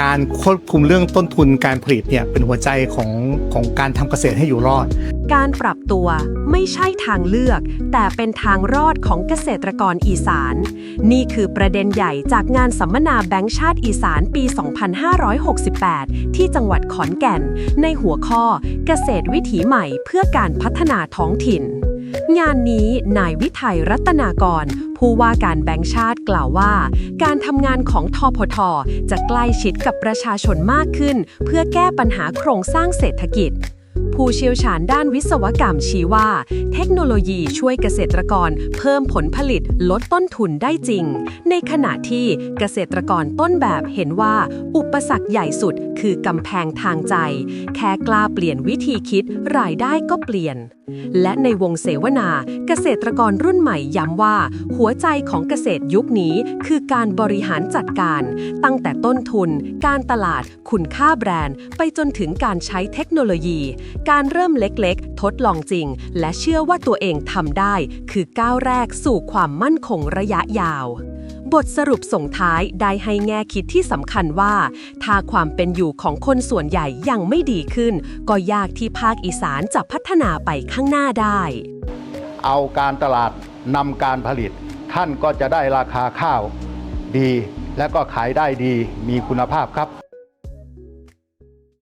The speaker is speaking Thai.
การควบคุมเรื่องต้นทุนการผลิตเนี่ยเป็นหัวใจของของการทำเกษตรให้อยู่รอด การปรับตัวไม่ใช่ทางเลือก แต่เป็นทางรอดของเกษตรกรอีสาน นี่คือประเด็นใหญ่จากงานสัมมนาแบงค์ชาติอีสานปี 2568 ที่จังหวัดขอนแก่น ในหัวข้อเกษตรวิถีใหม่เพื่อการพัฒนาท้องถิ่น งานนี้นายวิทัยรัตนากร ผู้ว่าการแบงค์ชาติกล่าวว่า การทำงานของทพท จะใกล้ชิดกับประชาชนมากขึ้น เพื่อแก้ปัญหาโครงสร้างเศรษฐกิจ ผู้เชี่ยวชาญด้านวิศวกรรมชี้ว่า เทคโนโลยีช่วยเกษตรกรเพิ่มผลผลิตลดต้นทุนได้จริง ในขณะที่เกษตรกรต้นแบบเห็นว่า อุปสรรคใหญ่สุดคือกำแพงทางใจ แค่กล้าเปลี่ยนวิธีคิดรายได้ก็เปลี่ยน และในวงเสวนาเกษตรกรรุ่นใหม่ย้ำว่า หัวใจของเกษตรยุคนี้คือการบริหารจัดการ ตั้งแต่ต้นทุน การตลาด คุณค่าแบรนด์ ไปจนถึงการใช้เทคโนโลยีการเริ่มเล็กๆ ทดลองจริง และเชื่อว่าตัวเองทำได้ คือก้าวแรกสู่ความมั่นคงระยะยาว บทสรุปส่งท้ายได้ให้แง่คิดที่สำคัญว่า ถ้าความเป็นอยู่ของคนส่วนใหญ่ยังไม่ดีขึ้น ก็ยากที่ภาคอีสานจะพัฒนาไปข้างหน้าได้ เอาการตลาดนำการผลิต ท่านก็จะได้ราคาข้าว ดีและก็ขายได้ดีมีคุณภาพครับ